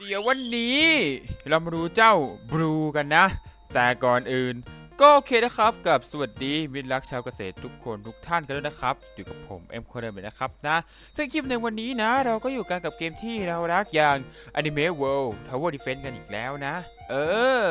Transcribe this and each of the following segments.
เดี๋ยววันนี้เรามาดูเจ้าบลูกันนะ แต่ก่อนอื่น ก็โอเคนะครับกับสวัสดีมิตรรักชาวเกษตรทุกคนทุกท่านกันด้วยนะครับ อยู่กับผมเอ็มโคเดมนะครับนะซึ่งคลิปในวันนี้นะ เราก็อยู่กันกับเกมที่เรารักอย่าง Anime World Tower Defense กันอีกแล้วนะ เออ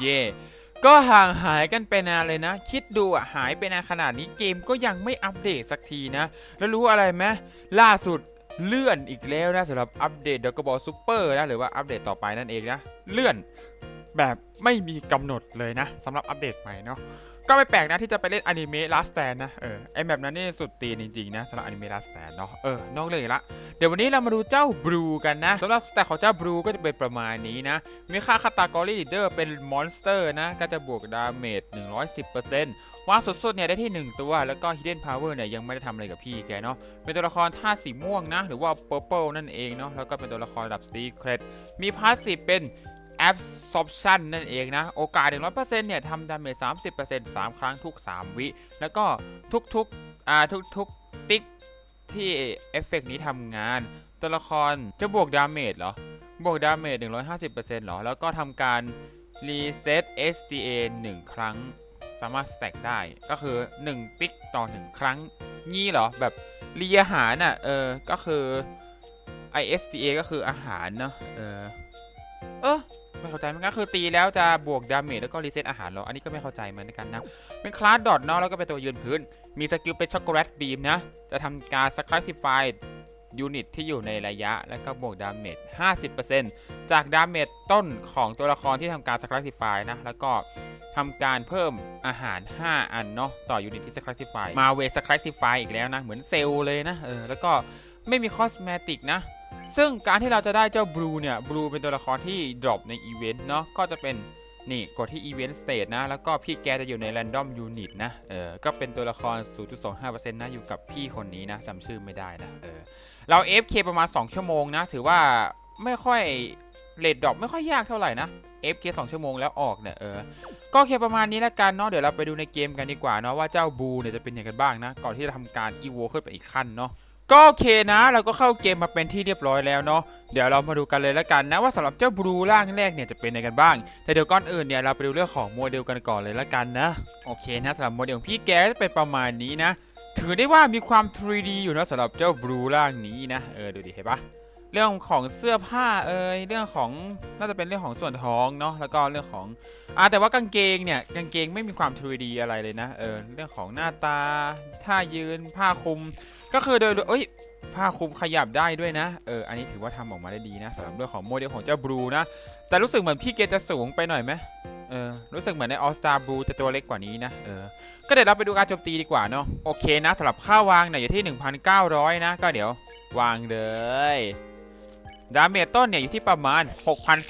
เย่ก็ห่างหายกันไปนานเลยนะ คิดดูอะหายไปนานขนาดนี้เกมก็ยังไม่อัปเดตสักทีนะ แล้วรู้อะไรไหมล่าสุดเลื่อนอีกแล้วนะสำหรับอัปเดตดอกบอลซูเปอร์นะหรือว่าอัปเดตต่อไปนั่นเองนะ เลื่อนแบบไม่มีกำหนดเลยนะสำหรับอัปเดตใหม่เนาะ ก็ไม่แปลกนะที่จะไปเล่นอนิเมะ Last Stand นะ เออ ไอแบบนั้นนี่สุดตีนจริงๆนะสำหรับอนิเมะ Last Stand เนาะ เออ นอกเรื่องอีกละ เดี๋ยววันนี้เรามาดูเจ้าบลูกันนะสำหรับสแตทของเจ้าบลูก็จะเป็นประมาณนี้นะ มีค่าคาตากรีลีดเดอร์เป็นมอนสเตอร์นะ ก็จะบวกดาเมจ 110%วางสุดๆเนี่ยได้ที่ 1 ตัว แล้วก็ Hidden Power เนี่ยยังไม่ได้ทำอะไรกับพี่แกเนาะ เป็นตัวละครธาสีม่วงนะ หรือว่า Purple นั่นเองเนาะ แล้วก็เป็นตัวละครระดับ Secret มีพาสซีฟเป็น Absorption นั่นเองนะ โอกาส 100%เนี่ยทำดาเมจ30% 3 ครั้งทุก 3 วิ แล้วก็ทุกๆอ่าทุกๆ ติ๊กที่เอฟเฟกต์นี้ทำงาน ตัวละครจะบวกดาเมจเหรอ บวกดาเมจ 150%เหรอ แล้วก็ทำการรีเซ็ต SDA 1 ครั้ง สามารถสแต็กได้ ก็คือ 1 ติ๊กต่อ 1 ครั้ง งี้เหรอ แบบรีอาหารน่ะ เออ ก็คือ ISDA ก็คืออาหารเนาะ เออ ไม่เข้าใจมันก็คือตีแล้วจะบวกดาเมจแล้วก็รีเซ็ตอาหารเหรออันนี้ก็ไม่เข้าใจเหมือนกันนะเป็นคลาสดอทเนาะแล้วก็เป็นตัวยืนพื้น มีสกิลเป็นช็อกโกแลตบีมนะ จะทำการสครั s ซิฟายยูนิตที่อยู่ในระยะแล้วก็บวกดาเมจ 50%จากดาเมจต้นของตัวละครที่ทำการสครั s ซิฟายนะ แล้วก็ทำการเพิ่มอาหาร 5 อันเนาะต่อยูนิตที่สครั s ซิฟายมาเวสครั s ซิฟายอีกแล้วนะ เหมือนเซลเลยนะเออแล้วก็ไม่มีคอสเมติกนะ ซึ่งการที่เราจะได้เจ้าบลูเนี่ยบลูเป็นตัวละครที่ดรอปในอีเวนต์เนาะก็จะเป็นนี่กดที่ Event State นะ แล้วก็พี่แกจะอยู่ใน Random Unit นะ เออ ก็เป็นตัวละคร 0.25%นะ อยู่กับพี่คนนี้นะจำชื่อไม่ได้นะ เออ เรา FK ประมาณ 2 ชั่วโมงนะ ถือว่าไม่ค่อยเลดดรอปไม่ค่อยยากเท่าไหร่นะ FK 2 ชั่วโมงแล้วออกเนี่ย เออ ก็เคประมาณนี้แล้วกันเนาะ เดี๋ยวเราไปดูในเกมกันดีกว่าเนาะว่าเจ้าบูเนี่ยจะเป็นยังไงกันบ้างนะ ก่อนที่จะทำการ EVO ขึ้นไปอีกขั้นเนาะ ก็โอเคนะ เราก็เข้าเกมมาเป็นที่เรียบร้อยแล้วเนาะเดี๋ยวเรามาดูกันเลยล้วกันนะว่าสำหรับเจ้าบลูร่างแรกเนี่ยจะเป็นยังไงกันบ้าง แต่เดี๋ยวก่อนอื่นเนี่ยเราไปดูเรื่องของโมเดลกันก่อนเลยล้วกันนะโอเคนะสำหรับโมเดลของพี่แกจะเป็นประมาณนี้นะ ถือได้ว่ามีความ 3D อยู่นะสำหรับเจ้าบลูร่างนี้นะเออดูดิเห็นปะเรื่องของเสื้อผ้าเอ่ยเรื่องของน่าจะเป็นเรื่องของส่วนท้องเนาะแล้วก็เรื่องของอ่าแต่ว่ากางเกงเนี่ยกางเกงไม่มีความ 3D อะไรเลยนะเออเรื่องของหน้าตาท่ายืนผ้าคลุม ก็คือโดยเอ้ยผ้าคลุมขยับได้ด้วยนะ เออ อันนี้ถือว่าทำออกมาได้ดีนะสำหรับเรื่องของโมเดลของเจ้าบลูนะ แต่รู้สึกเหมือนพี่เกจะสูงไปหน่อยไหมเออ รู้สึกเหมือนในออสตาบรูจะตัวเล็กกว่านี้นะ เออ ก็เดี๋ยวเราไปดูการโจมตีดีกว่าเนาะ โอเคนะสำหรับค่าวางเนี่ยอยู่ที่ 1,900 นะ ก็เดี๋ยววางเลย ดาเมจต้นเนี่ยอยู่ที่ประมาณ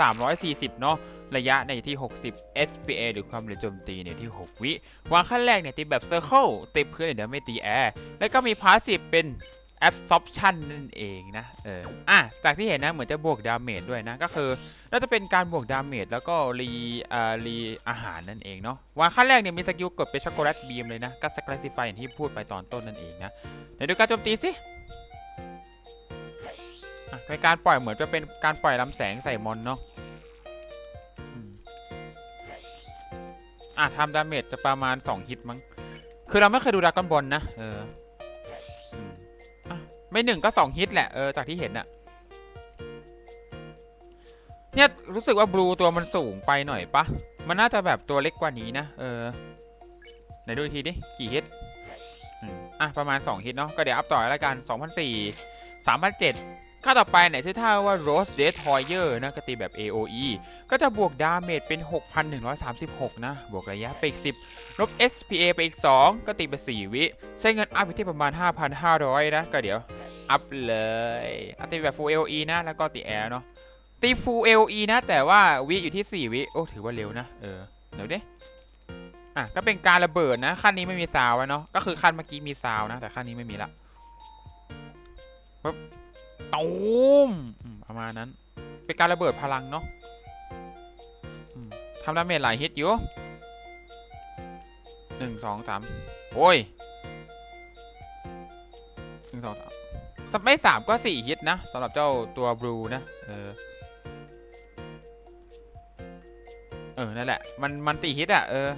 6,340 เนาะระยะเนี่ยอยู่ที่ 60 SPA หรือความเร็วโจมตีเนี่ยที่ 6 วิ วางขั้นแรกเนี่ยตีแบบ Circle ตีพื้นเนี่ยเดี๋ยวไม่ตีแอร์ แล้วก็มีพาสซีฟเป็น absorption นั่นเองนะ เออ อะ จากที่เห็นนะ เหมือนจะบวกดาเมจด้วยนะ ก็คือ น่าจะเป็นการบวกดาเมจแล้วก็รีอ่ารีอาหารนั่นเองเนาะวางขั้นแรกเนี่ยมีสกิลกดเป็นช็อกโกแลตบีมเลยนะ ก็สกร s ซิฟายอย่างที่พูดไปตอนต้นนั่นเองนะ เดี๋ยวดูการโจมตีสิ เป็นการปล่อยเหมือนจะเป็นการปล่อยลำแสงใส่มอนเนาะอะทำดาเมจจะประมาณ 2 ฮิตมั้ง คือเราไม่เคยดูดรากอนบอลนะ เออไม่หนึ่งก็สองฮิตแหละ เออ จากที่เห็นอะเนี่ย รู้สึกว่าบลูตัวมันสูงไปหน่อยปะ มันน่าจะแบบตัวเล็กกว่านี้นะ เออ ไหนดูอีกทีดิ กี่ฮิตอะ ประมาณ 2 ฮิตเนาะ ก็เดี๋ยวอัพต่อแล้วกัน 2004 3007 ค่าต่อไปเนี่ยชื่อท่าว่า Rose Destroyer นะก็ตีแบบ AOE ก็จะบวกดาเมจเป็น 6,136 นะ บวกระยะไปอีก 10 ลบ SPA ไปอีก 2 ก็ตีไป 4 วิ ใช้เงินอัพไปที่ประมาณ 5,500 นะ ก็เดี๋ยว อัพเลยอัพตีแบบ full LE นะ แล้วก็ตีแอร์เนาะตี full LE นะ แต่ว่าวิอยู่ที่ 4 วิ โอ้ถือว่าเร็วนะ เออเดี๋ยวดิอะก็เป็นการระเบิดนะขั้นนี้ไม่มีซาวน์เนาะก็คือขั้นเมื่อกี้มีซาวน์นะแต่ขั้นนี้ไม่มีละปึ๊บ ตูมอืมประมาณนั้น เป็นการระเบิดพลังเนาะทำดาเมจหลายฮิตอยู่หนึ่งสองสามโอ้ยหนึ่งสองสามสับไม่สามก็สี่ฮิตนะสำหรับเจ้าตัวบลูนะเออเออนั่นแหละ มันมันตีฮิตอะเออ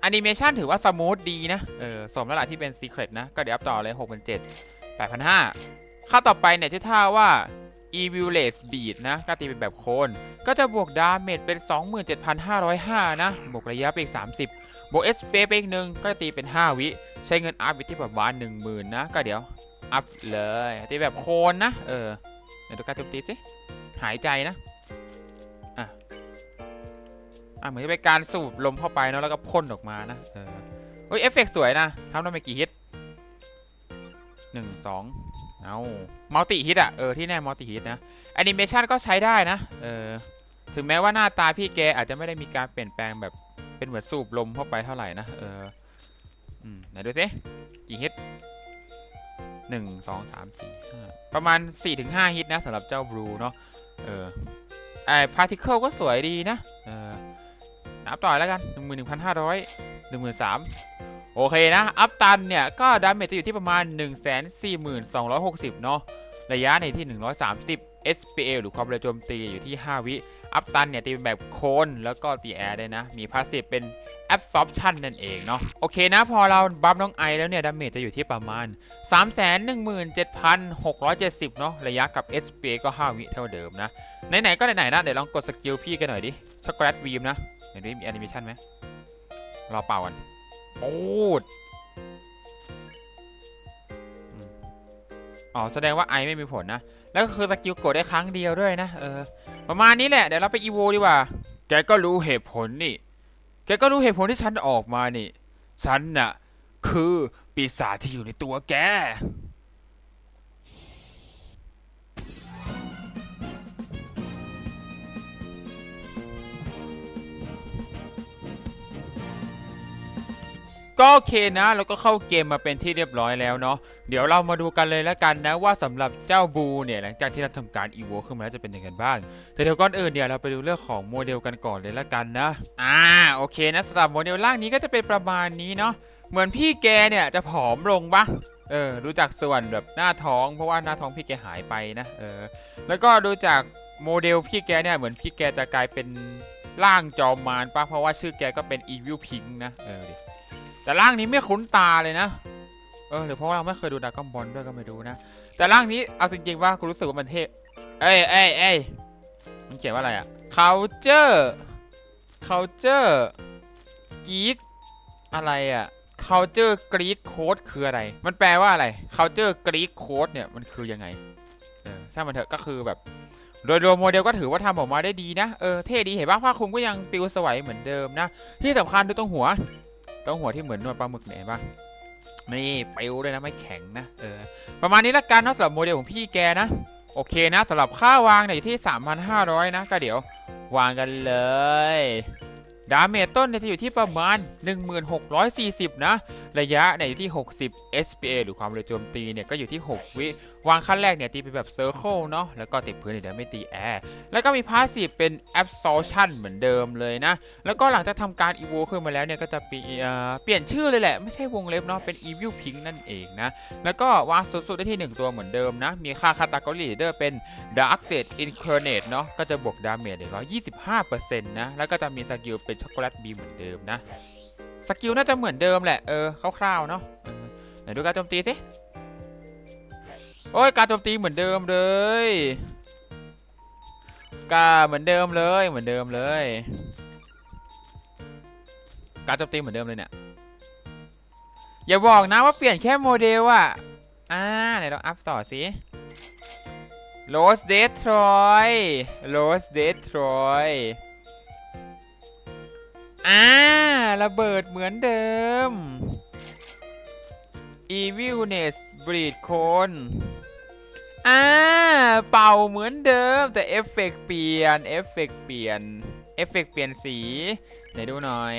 แอนิเมชันถือว่าสมูทดีนะ เออ สมแล้วล่ะที่เป็นซีเครตนะ ก็เดี๋ยวอัพต่อเลย6 7 0 0 8,500 ค่าต่อไปเนี่ยชื่อท่าว่า Evil l a c e Beat นะก็ตีเป็นแบบโคน ก็จะบวกดาเมจเป็น 27,505 นะ บวกระยะไปอีก 30 บวก SP ไปอีกหนึ่งก็จะตีเป็น 5 วิ ใช้เงินอัพไปที่ประมาณ10,000 นะ ก็เดี๋ยว อัพเลย ตีแบบโคนนะ เออเดี๋ยวดูการโจมตีสิ หายใจนะ อะเหมือนจะเป็นการสูบลมเข้าไปเนาะแล้วก็พ่นออกมานะเออเฮ้ยเอฟเฟกต์สวยนะทำได้ไม่กี่ฮิตหนึ่งสอง เอามัลติฮิตอะ เออ ที่แน่มัลติฮิตนะแอนิเมชันก็ใช้ได้นะ เออ ถึงแม้ว่าหน้าตาพี่แกอาจจะไม่ได้มีการเปลี่ยนแปลงแบบ เป็นเหมือนสูบลมเข้าไปเท่าไหร่นะ เออ อืม ไหนดูสิ กี่ฮิตหนึ่งสองสามสี่ห้าประมาณสี่ถึงห้าฮิตนะสำหรับเจ้าบลูเนาะ เออ ไอพาร์ติเคิลก็สวยดีนะ เออ นับต่อแล้วกัน11,500 13,000 โอเคนะ อัพตันเนี่ย ก็ดาเมจจะอยู่ที่ประมาณ 142,260 เนาะระยะในที่ 130 SPL หรือความเร็วโจมตีอยู่ที่ 5 วิ อัพตันเนี่ย ตีเป็นแบบโคนแล้วก็ตีแอร์ได้นะ มีพาสซีฟเป็น absorption นั่นเองเนาะโอเคนะ พอเราบัฟน้องไอแล้วเนี่ย ดาเมจจะอยู่ที่ประมาณ 317,670 เนาะระยะกับ SPA ก็ 5 วิเท่าเดิมนะ ไหน ๆ ก็ไหน ๆ นะ เดี๋ยวลองกดสกิลพี่กันหน่อยดิช็อกโกแลตวีมนะเดี๋ยวนี้มีแอนิเมชันไหมรอเป่ากัน ปูดอ๋อ แสดงว่าไอไม่มีผลนะ แล้วก็คือสกิลกดได้ครั้งเดียวด้วยนะ เออ ประมาณนี้แหละ เดี๋ยวเราไปอีโวดีกว่า แกก็รู้เหตุผลนี่ แกก็รู้เหตุผลที่ฉันออกมานี่ ฉันน่ะ คือปีศาจที่อยู่ในตัวแก ก็โอเคนะ แล้วก็เข้าเกมมาเป็นที่เรียบร้อยแล้วเนาะเดี๋ยวเรามาดูกันเลยแล้วกันนะว่าสำหรับเจ้าบูเนี่ยหลังจากที่เราทำการอีโวขึ้นมาแล้วจะเป็นยังไงบ้าง แต่เดี๋ยวก่อนอื่นเนี่ยเราไปดูเรื่องของโมเดลกันก่อนเลยแล้วกันนะอ่าโอเคนะสำหรับโมเดลล่างนี้ก็จะเป็นประมาณนี้เนาะเหมือนพี่แกเนี่ยจะผอมลงปะเออรู้จักส่วนแบบหน้าท้องเพราะว่าหน้าท้องพี่แกหายไปนะเออแล้วก็ดูจากโมเดลพี่แกเนี่ยเหมือนพี่แกจะกลายเป็นร่างจอมมารปะเพราะว่าชื่อแกก็เป็น Evil Pink นะเออ แต่ร่างนี้ไม่คุ้นตาเลยนะ เออหรือเพราะว่าเราไม่เคยดูดากอนบอลด้วยก็ไม่รู้นะ แต่ร่างนี้เอาจริงๆว่ากูรู้สึกว่ามันเท่เอ้ยเอ้ยเอ้ยมันเขียนว่าอะไรอะ culture culture geek อะไรอะ culture Greek code คืออะไร มันแปลว่าอะไร culture Greek code เนี่ยมันคือยังไง เออช่างมันเถอะก็คือแบบ โดยรวมโมเดลก็ถือว่าทำออกมาได้ดีนะ เออ เท่ดีเห็นป่ะผ้าคลุมก็ยังปลิวสวยเหมือนเดิมนะ ที่สำคัญดูตรงหัว ตรงหัวที่เหมือนนวดปลาหมึกเนี่ยเห็นปะนี่ปิวด้วยนะไม่แข็งนะเออประมาณนี้ละกันนะสำหรับโมเดลของพี่แกนะ โอเคนะสำหรับค่าวางเนี่ยอยู่ที่ 3,500 นะ ก็เดี๋ยววางกันเลย ดาเมจต้นจะอยู่ที่ประมาณ 1640 นะ ระยะเนี่ยอยู่ที่ 60 SPA หรือความเร็วโจมตีเนี่ยก็อยู่ที่ 6 วิ วางขั้นแรกเนี่ยตีเป็นแบบเซอร์เคิลเนาะ แล้วก็ติดพื้นเดี๋ยวไม่ตีแอร์ แล้วก็มีพาสซีฟเป็น absorption เหมือนเดิมเลยนะ แล้วก็หลังจากทำการ evo ขึ้นมาแล้วเนี่ยก็จะเปลี่ยนเปลี่ยนชื่อเลยแหละ ไม่ใช่วงเล็บเนาะ เป็น evil pink นั่นเองนะ แล้วก็วางสูงสุดได้ที่ 1 ตัวเหมือนเดิมนะ มีค่า category leader เป็น dark state incarnate เนาะ ก็จะบวกดาเมจได้125%นะ แล้วก็จะมีสกิลเป็นช็อกโกแลตบีเหมือนเดิมนะ สกิลน่าจะเหมือนเดิมแหละ เออคร่าวๆเนาะไหนดูการโจมตีสิ โอ้ยการโจมตีเหมือนเดิมเลยกาเหมือนเดิมเลยเหมือนเดิมเลย การโจมตีเหมือนเดิมเลยเนี่ย อย่าบอกนะว่าเปลี่ยนแค่โมเดลอะอ่าไหนลองอัพต่อสิ Rose Destroy Rose Destroy อ่่าระเบิดเหมือนเดิม Evilness Breed Con อ่าเป่าเหมือนเดิม แต่เอฟเฟกต์เปลี่ยนเอฟเฟกต์เปลี่ยนเอฟเฟกต์เปลี่ยนสีไหนดูหน่อย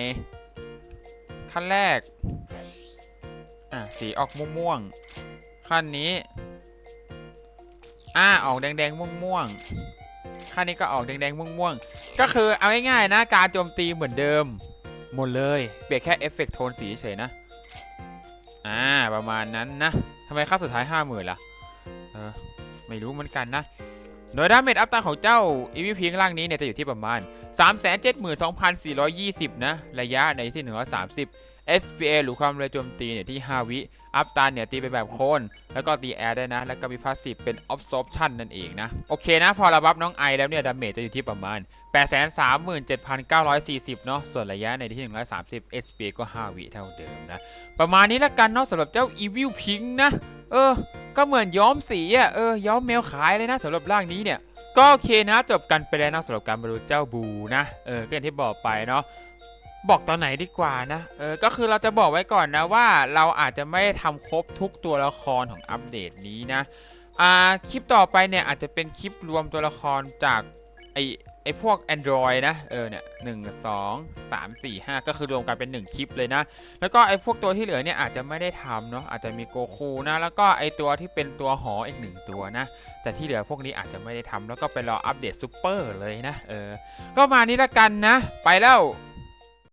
ขั้นแรก อะสีออกม่วงๆขั้นนี้ อ่าออกแดงๆม่วงๆค่านี้ก็ออกแดงๆม่วงๆ ก็คือเอาง่ายๆนะ การโจมตีเหมือนเดิม หมดเลย เปลี่ยนแค่เอฟเฟกต์โทนสีเฉยนะ อ่า ประมาณนั้นนะทำไมค่าสุดท้าย 50,000ล่ะ เออ ไม่รู้เหมือนกันนะ โดยดาเมจอัพตาของเจ้าอีวีพีข้างล่างนี้เนี่ยจะอยู่ที่ประมาณ 372,420 นะ ระยะในที่ 130 SPA หรือความเร็วโจมตีเนี่ยที่ 5 วิอัพตันเนี่ยตีเป็นแบบโคนแล้วก็ตีแอร์ได้นะ แล้วก็มีพาสซีฟเป็น absorption นั่นเองนะ โอเคนะ พอราบัฟน้องไอแล้วเนี่ย ดาเมจจะอยู่ที่ประมาณ 837,940 เนาะส่วนระยะในที่ 130 SPA ก็ 5 วิเท่าเดิมนะ ประมาณนี้ละกันเนาะสำหรับเจ้า Evil Pink นะ เออ ก็เหมือนย้อมสีอะเออย้อมแมวขายเลยนะสำหรับร่างนี้เนี่ยก็โอเคนะจบกันไปแล้วนะสำหรับการบรรลุเจ้าบูนะเออก็อย่างที่บอกไปเนาะ บอกตอนไหนดีกว่านะ เออ ก็คือเราจะบอกไว้ก่อนนะว่าเราอาจจะไม่ทำครบทุกตัวละครของอัปเดตนี้นะ อ่า คลิปต่อไปเนี่ยอาจจะเป็นคลิปรวมตัวละครจากไอไอพวก Android นะ เออเนี่ยหนึ่งสองสามสี่ห้าก็คือรวมกันเป็นหนึ่งคลิปเลยนะ แล้วก็ไอพวกตัวที่เหลือเนี่ยอาจจะไม่ได้ทำเนาะ อาจจะมีโกคูนะ แล้วก็ไอตัวที่เป็นตัวหออีกหนึ่งตัวนะ แต่ที่เหลือพวกนี้อาจจะไม่ได้ทำแล้วก็ไปรออัปเดตซูเปอร์เลยนะ เออ ก็มานี้ละกันนะ ไปแล้ว